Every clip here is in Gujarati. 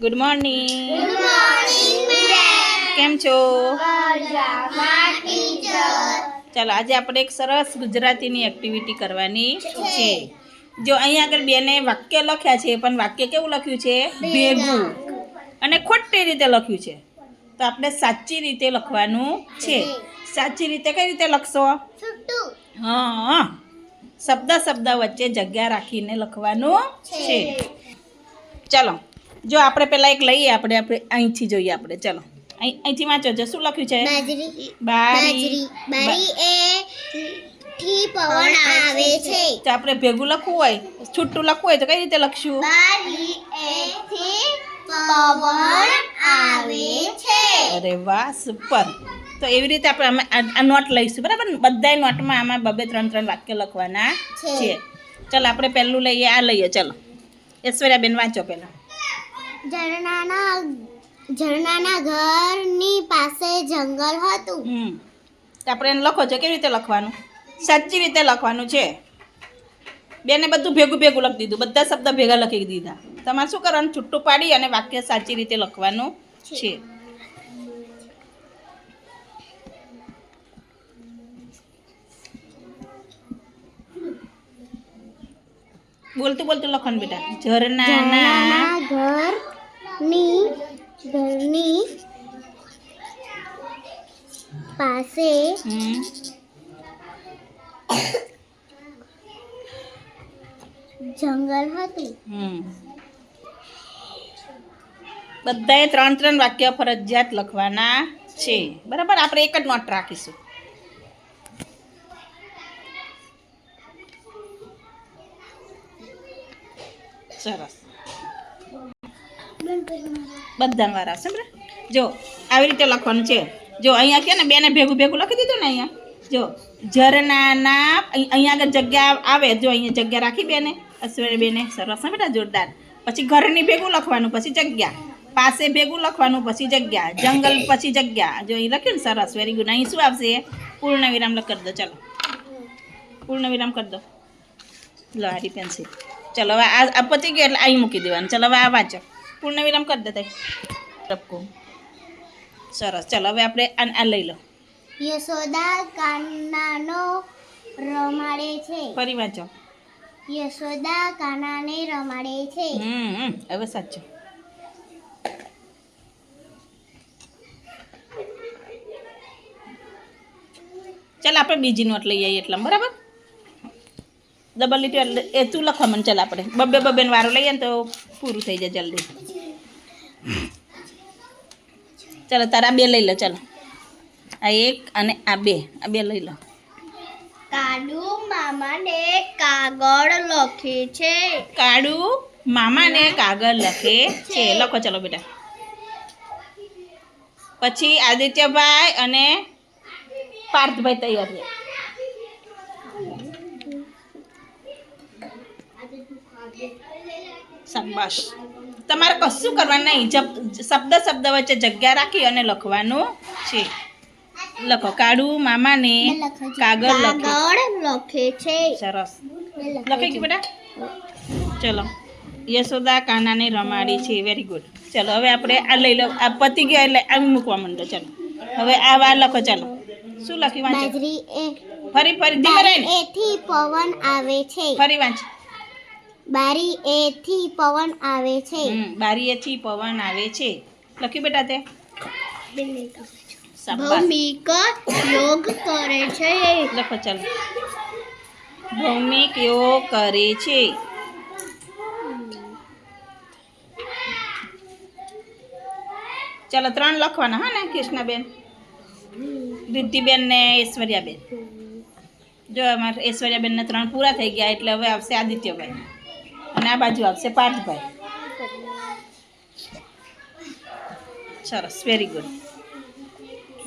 ગુડ મોર્નિંગ કેમ છો? ચાલો આજે આપણે એક સરસ ગુજરાતીની એક્ટિવિટી કરવાની છે. જો અહીંયા આગળ બેને વાક્ય લખ્યા છે પણ વાક્ય કેવું લખ્યું છે? ભેગું. અને ખોટી રીતે લખ્યું છે. તો આપણે સાચી રીતે લખવાનું છે. સાચી રીતે કઈ રીતે લખશો? હા શબ્દ શબ્દ વચ્ચે જગ્યા રાખીને લખવાનું છે. ચલો જો આપણે પહેલાં એક લઈએ આપણે આપણે અહીંથી જોઈએ આપણે. ચલો. અહીં અહીંથી વાંચો જો. શું લખ્યું છે? બાજરી. બારી. બારી એ થી પવન આવે છે. તો આપણે ભેગું લખવું હોય છૂટું લખવું હોય તો કઈ રીતે લખશું? બારી એ થી પવન આવે છે. અરે વાહ સુપર તો એવી રીતે આપણે અમે આ નોટ લઈશું બરાબર બધાય નોટમાં આમાં બબે ત્રણ ત્રણ વાક્ય લખવાના છે. ચાલો ચલો આપણે પહેલું લઈએ આ લઈએ. ચલો. ઐશ્વર્યાબેન વાંચો પહેલાં. ઝરણાના ઝરણાના ઘરની પાસે જંગલ હતું. હમ. આપણે એને લખો છો કેવી રીતે લખવાનું? સાચી રીતે લખવાનું છે. બેને બધું ભેગું ભેગું લખી દીધું બધા શબ્દ ભેગા લખી દીધા. તમારે શું કરવાનું? છૂટું પાડી અને વાક્ય સાચી રીતે લખવાનું છે. બોલતું બોલતું લખવાનું બેટા. ઝરણાના ઝરણાના ઘરની ઘરની પાસે જંગલ હતું. બધાએ ત્રણ ત્રણ વાક્ય ફરજિયાત લખવાના છે. બરાબર? આપણે એક જ નોટ રાખીશું. સરસ. બધા વાર આવશે જો, આવી રીતે લખવાનું છે. જો, અહીંયા કે ને, બેને ભેગું ભેગું લખી દીધું ને અહીંયા? જો ઝરણાના અહીં- અહીંયા આગળ જગ્યા આવે, જો અહીંયા જગ્યા રાખી બેને. અશ્વરી બેને સરસ બેટા, જોરદાર. પછી ઘરની ભેગું લખવાનું, પછી જગ્યા. પાસે ભેગું લખવાનું, પછી જગ્યા. જંગલ, પછી જગ્યા. જો, અહીં લખ્યું ને સરસ વેરી ગુડ અહીં શું આવશે? પૂર્ણ વિરામ કરી દો, ચાલો. પૂર્ણ વિરામ કરી દો. લો હારી પેન્સિલ ચલો, હવે આ પતી ગયો એટલે અહીં મૂકી દેવાનું. ચલો, હવે આ વાંચો. પૂર્ણ વિરામ કરી દે તઈ. ટપકું. સરસ. ચલો હવે આપણે આ લઈ લો. યશોદા કાનાનો રમાડે છે. ફરી વાંચો. યશોદા કાનાને રમાડે છે. હમ હવે સાચું. ચાલ આપણે બીજી નોટ લઈ આવીએ એટલા બરાબર? ડબલ લીટી એટલે એ તું લખવા મને ચાલ આપણે. બબ્બે બબેન વારો લઈએ ને તો પૂરું થઈ જાય જલ્દી. ચાલો તારા બે લઈ લો ચાલો. આ એક અને આ બે આ બે લઈ લો. કાડુ મામાને કાગળ લખે છે. કાળુ મામાને કાગળ લખે છે. લખો ચાલો બેટા. પછી આદિત્યભાઈ અને પાર્થભાઈ તૈયાર છે. શાબાશ. તમારે કશું કરવાનું નહીં. શબ્દ શબ્દ વચ્ચે જગ્યા રાખી અને લખવાનું છે. લખો. કાળુ મામાને કાગળ લખે. છે. સરસ. લખી ગયું બેટા. ચલો. યશોદા કાનાને રમાડી છે. વેરી ગુડ ચલો હવે આપણે આ લઈ લો. આ પતી ગયા એટલે આમ મૂકવા માંડો. ચલો. હવે આ વાર લખો. ચાલો. શું લખી વાંચો. ફરી ફરી. ધીમે રહીને. એથી પવન આવે છે. ફરી વાંચ. બારી એથી પવન આવે છે. હમ બારીએથી પવન આવે છે. લખ્યું બેટા તે. ભૌમિક યોગ કરે છે. લખો ચાલો. ભૌમિક યોગ કરે છે. ચાલો ત્રણ લખવાના હા ને કૃષ્ણબેન? રિદ્ધિબેન ને ઐશ્વર્યાબેન. જો અમારે ઐશ્વર્યાબેનને ત્રણ પૂરા થઈ ગયા એટલે હવે આવશે આદિત્યભાઈ અને આ બાજુ આવશે પાર્થભાઈ. સરસ વેરી ગુડ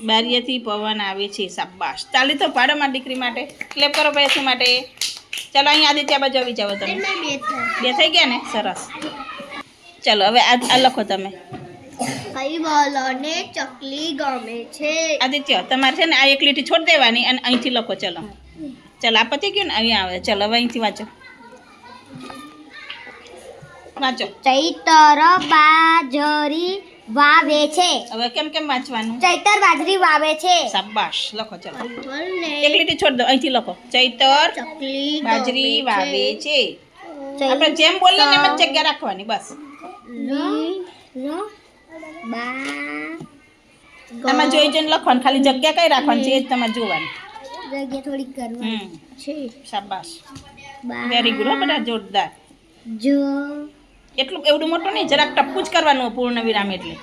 બારીએથી પવન આવે છે શાબાશ. ચાલી તો પાડો મારી દીકરી માટે. ક્લેપ કરો ભાઈ શું માટે. ચાલો અહીંયા આદિત્ય બાજુ આવી જાઓ તમે. બે થઈ ગયા ને? સરસ. ચાલો હવે આ આ લખો તમે. કઈ બોલોને ચકલી ગમે છે. આદિત્ય તમારે છે ને આ એક લીટી છોડ દેવાની અને અહીંથી લખો ચલો. ચાલો આ પતી ગયું ને? અહીંયા આવે. ચાલો હવે અહીંથી વાંચો. વાંચો. ચૈતર બાજરી વાવે છે. હવે કેમ કેમ વાંચવાનું? ચૈતર બાજરી વાવે છે. શાબાશ. લખો ચલો. એક લીટી છોડ દો. અહીંથી લખો. ચૈતર બાજરી વાવે છે. આપણે જેમ બોલીએ એમ જ જગ્યા રાખવાની બસ. તમે જોઈ જોઈને લખવાનું. ખાલી જગ્યા કઈ રાખવાની છે એ જ તમારે જોવાની. જગ્યા થોડી કરવાની છે. શાબાશ. વેરી ગુડ બધા જોરદાર. જો એટલું એવડું મોટું નહીં જરાક ટપકું જ કરવાનું પૂર્ણ વિરામ એટલે.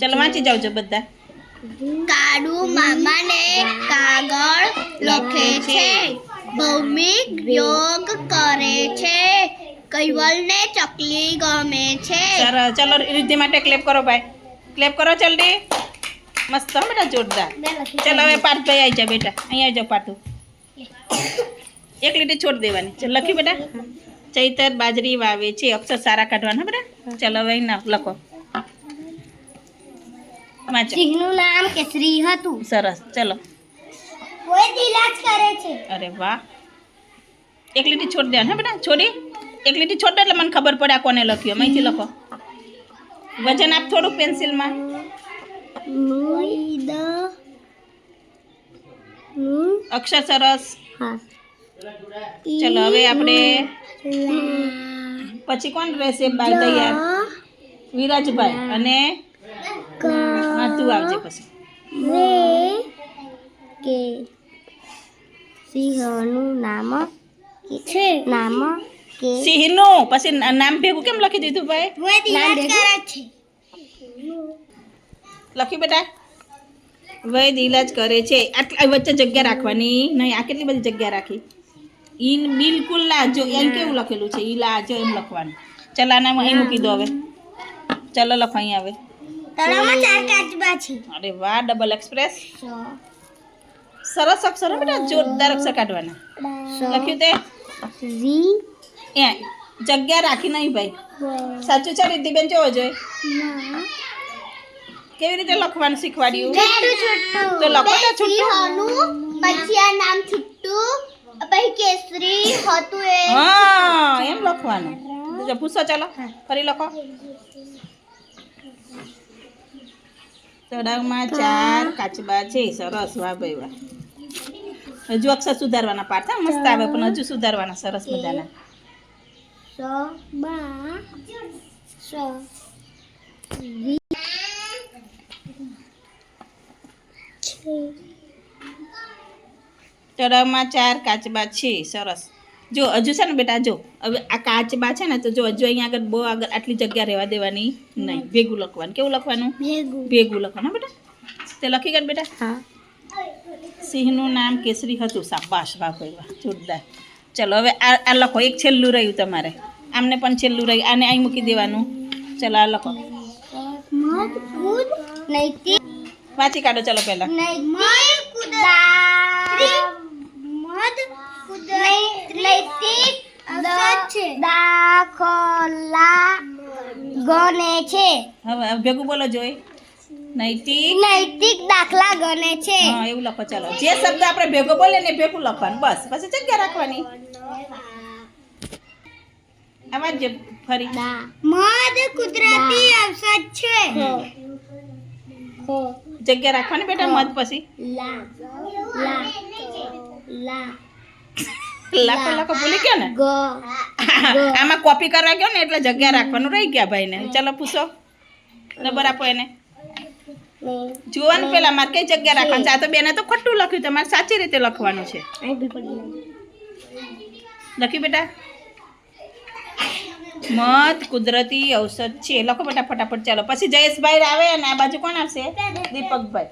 ચલો વાંચી જાવજો બધા. કાળુ મામાને કાગળ લખે છે ભૌમિક યોગ કરે છે કૈવલને ચકલી ગમે છે. સરસ ચલો રિદ્ધિ માટે ક્લેપ કરો ભાઈ. ક્લેપ કરો જલ્દી. મસ્ત હો બેટા જોરદાર. ચલો હવે પાર્થભાઈ આવી જા બેટા. અહીંયા આવી જાઓ પાર્થુ. એક લીટી છોડ દેવાની. ચલ લખી બેટા. ચૈતર બાજરી વાવે છે. અક્ષર સારા કાઢવાના હો બેટા? ચલો હવે ના લખો. સિંહનું નામ કેસરી હતું. સરસ. ચલો. કોઈ દિલાજ કરે છે. અરે વાહ. એક લીટી છોડ હા બેટા છોડી. એક લીટી છોડ દે એટલે મને ખબર પડે આ કોને લખ્યું. અહીંથી લખો. વજન આપ થોડુંક પેન્સિલમાં. અક્ષર સરસ. ચલો હવે આપણે પછી કોણ રહેશે? બાય તૈયાર. વિરાજભાઈ અને હા તું આવજે પછી. કે સિંહનું નામ છે. નામ કે સિંહનું. પછી નામ ભેગું કેમ લખી દીધું ભાઈ? નામ ભેગું? લખ્યું બેટા? વૈદ ઇલાજ કરે છે. આટલા વચ્ચે જગ્યા રાખવાની. નહીં આ કેટલી બધી જગ્યા રાખી? ઈન બિલકુલ લાજો એમ કેવું લખેલું છે? ઈ લાજો એમ લખવાનું. ચાલ આને અહીં મૂકી દો હવે. ચાલો લખો અહીં હવે તળાવમાં ચાર કાચબા છે. અરે વાહ ડબલ એક્સપ્રેસ. સરસ અક્ષર હો બેટા જોરદાર અક્ષર કાઢવાના. લખ્યું તે? વી. એ જગ્યા રાખી નહીં ભાઈ. સાચું છે રિદ્ધિબેન જોવો જોઈએ. કેવી રીતે લખવાનું શીખવાડ્યું? તો લખો તો છૂટું. પછી આ નામ છૂટું. પછી કેસરી હતું એ. હા એમ લખવાનું. બીજો પૂછો ચાલો ફરી લખો. તળાવમાં ચાર કાચબા છે સરસ વાહ ભાઈ વાહ. હજુ અક્ષર સુધારવાના પાઠ હા, મસ્ત આવે પણ હજુ સુધારવાના સરસ મજાના. સ બા રવમાં ચાર કાચબા છે સરસ. જો હજુ છે ને બેટા જો હવે આ કાચબા છે ને તો જો હજુ અહીંયા આગળ બહુ આગળ આટલી જગ્યા રહેવા દેવાની નહીં. ભેગું લખવાનું. કેવું લખવાનું? ભેગું. લખવાનું બેટા? તે લખી ગયા બેટા. હા. સિંહનું નામ કેસરી હતું શાબાશ વાહ ભાઈ વાહ જોરદાર. ચલો હવે આ આ લખો. એક છેલ્લું રહ્યું તમારે. આમને પણ છેલ્લું રહ્યું. આને અહીં મૂકી દેવાનું. ચલો આ લખો. વાંચી કાઢો ચલો પહેલાં. નૈતિક દાખલા ગણે છે. હવે ભેગું બોલો જોઈ. નૈતિક. નૈતિક દાખલા ગણે છે. હા એવું લખો ચાલો. જે શબ્દ આપણે ભેગો બોલે ને ભેગું લખવાનું બસ. પછી જગ્યા રાખવાની. આમાં જ ફરી. મધ કુદરતી ઔષધ છે. જગ્યા રાખવાની બેટા મધ પછી. લા. લા. લા. લાખો લાખો ભૂલી ગયા ને? આમાં કોપી કરવા ગયો ને એટલે જગ્યા રાખવાનું રહી ગયા ભાઈને. ચાલો પૂછો. નંબર આપો એને. જોવાનું પેલા મારે કઈ જગ્યા રાખવાની છે? આ તો બેને તો ખોટું લખ્યું તમારે સાચી રીતે લખવાનું છે. લખ્યું બેટા. મધ કુદરતી ઔષધ છે. લખો બેટા ફટાફટ. ચાલો. પછી જયેશભાઈ આવે અને આ બાજુ કોણ આવશે? દીપકભાઈ.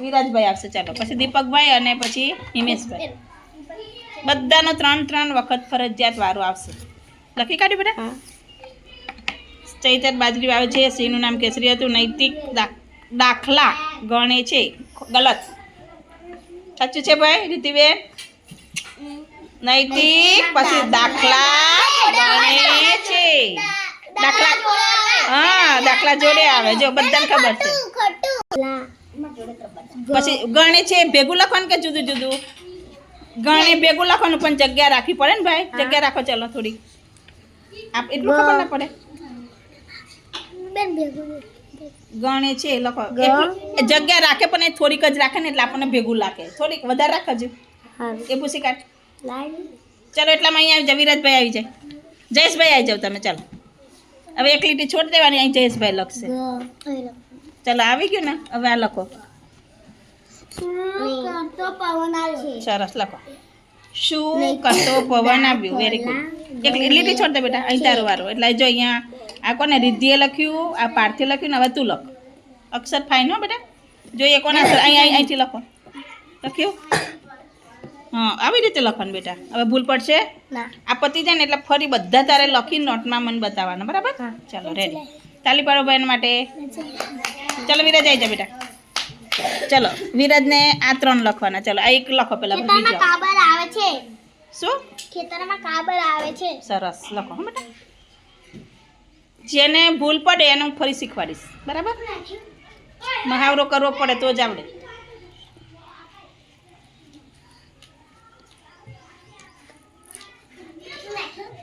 વિરાજભાઈ આવશે. ચાલો. પછી દીપકભાઈ અને પછી હિમેશભાઈ. બધાનો ત્રણ ત્રણ વખત ફરજિયાત વારો આવશે. લખી કાઢ્યું બેટા? ચૈતર બાજરી આવે છે સિંહનું નામ કેસરી હતું નૈતિક દાખલા ગણે છે ગલત. સાચું છે ભાઈ રીતિબેન? નૈતિક પછી દાખલા ગણે છે. દાખલા હા દાખલા જોડે આવે જો બધાને ખબર છે. પછી ગણે છે ભેગું લખવાનું કે જુદું જુદું? ગણે ભેગું લખવાનું પણ જગ્યા રાખવી પડે ને ભાઈ? જગ્યા રાખો ચાલો થોડી આપ એટલું ખબર ના પડે. બેન ભેગું ગણે છે લખો. જગ્યા રાખે પણ એ થોડીક જ રાખે ને એટલે આપણને ભેગું લાગે. થોડીક વધારે રાખજો. એ પૂછી કાઢ. ચાલો એટલામાં અહીંયા આવી જાય વિરાજભાઈ આવી જાય. જયેશભાઈ આવી જાવ તમે ચાલો. હવે એક લીટી છોડ દેવાની અહીં જયેશભાઈ લખશે. ચાલો આવી ગયું ને? હવે આ લખો. સરસ લખો. શું કરતો પવન આવ્યું? વેરી ગુડ એક લીટી છોડ દે બેટા અહીં તારો વારો. એટલે જો અહીંયા આ કોને રિદ્ધિએ લખ્યું આ પાર્થે લખ્યું ને હવે તું લખ. અક્ષર ફાઇન હો બેટા. જોઈએ કોના અક્ષર. અહીં અહીંથી લખો. લખ્યું? હા આવી રીતે લખવાનું બેટા. હવે ભૂલ પડશે. આ પતી જાય ને એટલે ફરી બધા તારે લખી નોટમાં મને બતાવવાના બરાબર? ચાલો રેડી તાલી પાડો બેન માટે. ચાલો વિરાજ આવી જા બેટા. ચલો વિરાજને આ ત્રણ લખવાના. ચાલો આ એક લખો પેલા બીજો. કાબર આવે છે. શું? ખેતરમાં કાબર આવે છે. સરસ લખો હો બેટા. જેને ભૂલ પડે એને હું ફરી શીખવાડીશ. બરાબર? મહાવરો કરવો પડે તો જ આવડે.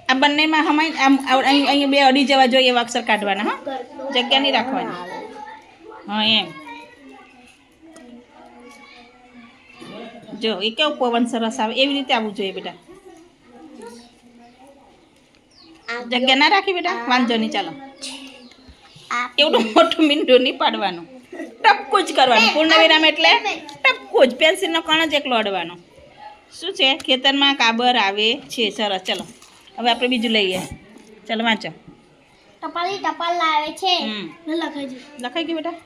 આ બંનેમાં હમાય આમ અહીંયા અહીં અહીં બે અડી જવા જોઈએ એવા અક્ષર કાઢવાના હા. જગ્યા નહીં રાખવાની. હા એમ. જો એ કેવું પવન સરસ આવે? એવી રીતે આવવું જોઈએ બેટા. જગ્યા ના રાખી બેટા? વાંધો નહીં ચાલો. એવડું મોટું મીંડું નહીં પાડવાનું. ટપકું જ કરવાનું. પૂર્ણ વિરામ એટલે ટપકું જ. પેન્સિલનો કણ જ એકલો અડવાનો. શું છે? ખેતરમાં કાબર આવે છે સરસ. ચલો. હવે આપણે બીજું લઈએ. ચલો વાંચો. ટપાલી ટપાલ આવે છે. લખાઈ ગયું લખાઈ ગયું બેટા?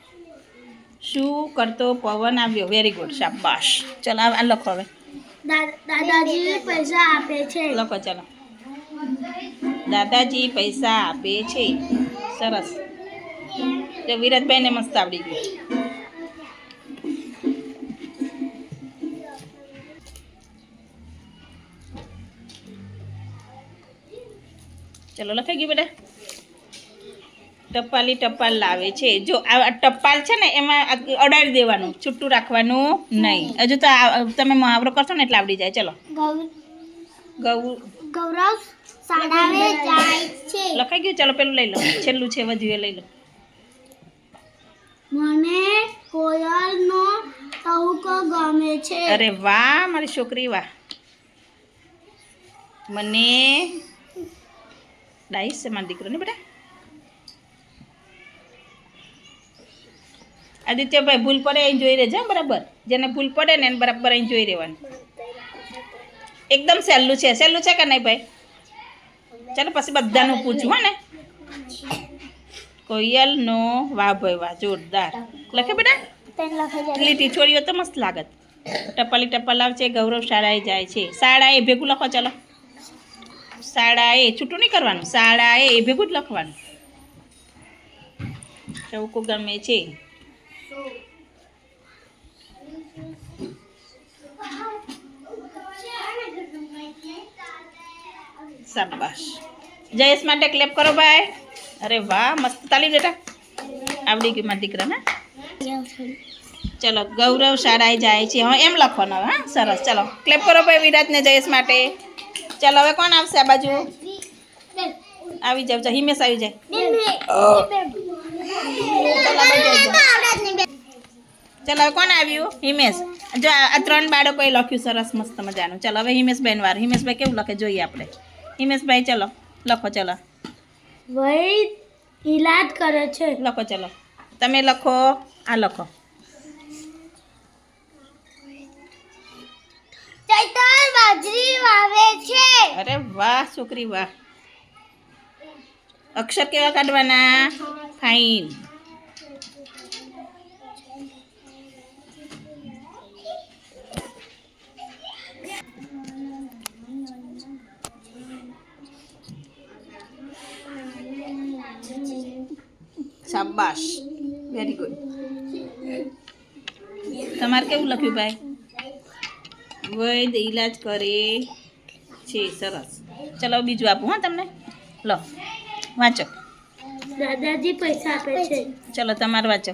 શું કરતો પવન આવ્યો? વેરી ગુડ શાબાશ. ચલો આ લખો હવે. દાદાજી પૈસા આપે છે. લખો ચલો. દાદાજી પૈસા આપે છે. સરસ. તો વિરાજભાઈને મસ્ત આવડી ગયું. ચલો લખાઈ ગયું બેટા? ટપાલી ટપાલ લાવે છે. જો આ ટપાલ છે ને એમાં અડાડી દેવાનું છૂટું રાખવાનું નહીં. હજુ તો તમે મહાવરો કરશો ને એટલે આવડી જાય. ચલો. ગૌ- ગૌ ગૌરવ સાડાવે જાય છે. લખાઈ ગયું? ચાલો પેલું લઈ લો. છેલ્લું છે વધુ એ લઈ લો. મને કોયલનો ટહુકો ગમે છે. અરે વાહ મારી છોકરી વાહ. મને ડાઈસ છે મારો દીકરો ને બેટા? આદિત્યભાઈ, ભૂલ પડે અહીં જોઈ રહેજો બરાબર? જેને ભૂલ પડે ને એને બરાબર અહીં જોઈ રહેવાનું. એકદમ સહેલું છે. સહેલું છે કે નહીં ભાઈ? ચાલો પછી બધાનું પૂછવું હો ને. કોયલનો વાહ ભાઈ વાહ જોરદાર. લખે બેટા? લીટી છોડીઓ તો મસ્ત લાગત. ટપાલી ટપાલ આવશે ગૌરવ શાળાએ જાય છે. શાળાએ ભેગું લખો, ચાલો. શાળાએ છૂટું નહીં કરવાનું. શાળાએ એ ભેગું જ લખવાનું. ચૌકો ગમે છે. શાબાશ. જયેશ માટે ક્લેપ કરો ભાઈ. અરે વાહ મસ્ત તાલીમ બેટા. આવડી ગયું મારા દીકરાને. ચલો ગૌરવ શાળાએ જાય છે. હા એમ લખવાનું હવે હા? સરસ. ચલો ક્લેપ કરો ભાઈ વિરાજને જયેશ માટે. ચલો હવે કોણ આવશે આ બાજુ? આવી જાવ હિમેશ આવી જાય. ચલો હવે કોણ આવ્યું? હિમેશ. જો આ ત્રણ બાળકોએ લખ્યું સરસ મસ્ત મજાનું. ચલો હવે હિમેશભાઈ વાર. હિમેશભાઈ કેવું લખે? જોઈએ આપણે. હિમેશભાઈ ચલો. લખો ચલો. વૈદ ઈલાજ કરે છે. લખો ચલો. તમે લખો. આ લખો. ચૈતર બાજરી વાવે છે. અરે વાહ છોકરી વાહ. અક્ષર કેવા કાઢવાના? ફાઇન શાબાશ. વેરી ગુડ તમારે કેવું લખ્યું ભાઈ? વૈદ ઈલાજ કરે છે સરસ. ચલો બીજું આપું હા તમને? લો વાંચો. દાદાજી પૈસા આપે છે. ચલો તમારે વાંચો.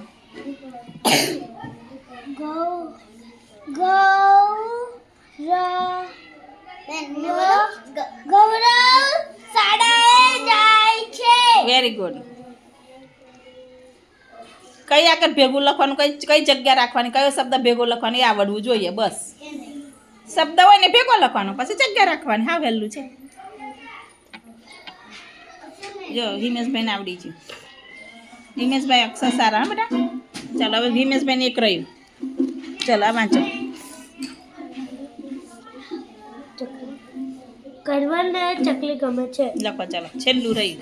ગૌ ગૌ ગૌરવ શાળાએ જાય છે. વેરી ગુડ કઈ આગળ ભેગું લખવાનું કઈ કઈ જગ્યા રાખવાની કયો શબ્દ ભેગો લખવાનો એ આવડવું જોઈએ બસ. શબ્દ હોય ને ભેગો લખવાનો પછી જગ્યા રાખવાની હા વહેલું છે. જો હિમેશભાઈને આવડી ગયું. હિમેશભાઈ અક્ષર સારા હા બેટા? ચાલો હવે હિમેશભાઈને એક રહ્યું. ચાલો આ વાંચો. કરવાને ચકલી ગમે છે. લખો ચાલો. છેલ્લું રહ્યું.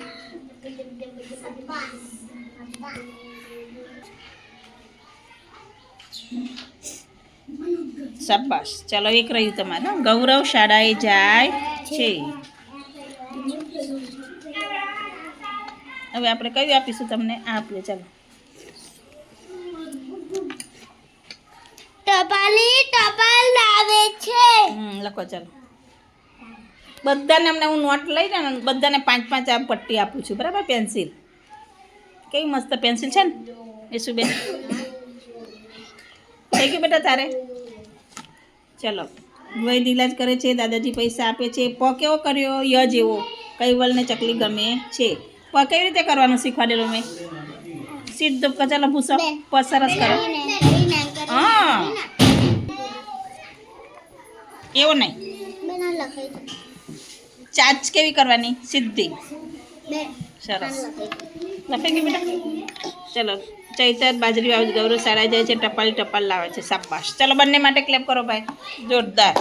શાબાશ. ચાલો એક રહ્યું તમારે ગૌરવ શાળાએ જાય છે. હવે આપણે કયું આપીશું તમને? આ આપીએ ચાલો. ટપાલી ટપાલ લાવે છે. લખો ચાલો. બધાને અમને હું નોટ લઈ ને બધાને પાંચ પાંચ આ પટ્ટી આપું છું. બરાબર? પેન્સિલ. કેવી મસ્ત પેન્સિલ છે ને? એ શું બેન થઈ ગયું બેટા તારે? ચલો. વય દિલાજ કરે છે દાદાજી પૈસા આપે છે. પ કેવો કર્યો ય જેવો. કૈવલને ચકલી ગમે છે. પ કેવી રીતે કરવાનું શીખવાડેલું મેં? સીધો ચાલો ભૂસો. પ સરસ કરો. હા. એવો નહીં. ચાચ કેવી કરવાની? સીધી. સરસ. લખાઈ ગયું બેટા? ચલો. ચૈતર બાજરી વાવે ગૌરવ સારા જાય છે, ટપાલી ટપાલ લાવે છે સાબાશ ચલો બંને માટે ક્લેપ કરો ભાઈ. જોરદાર.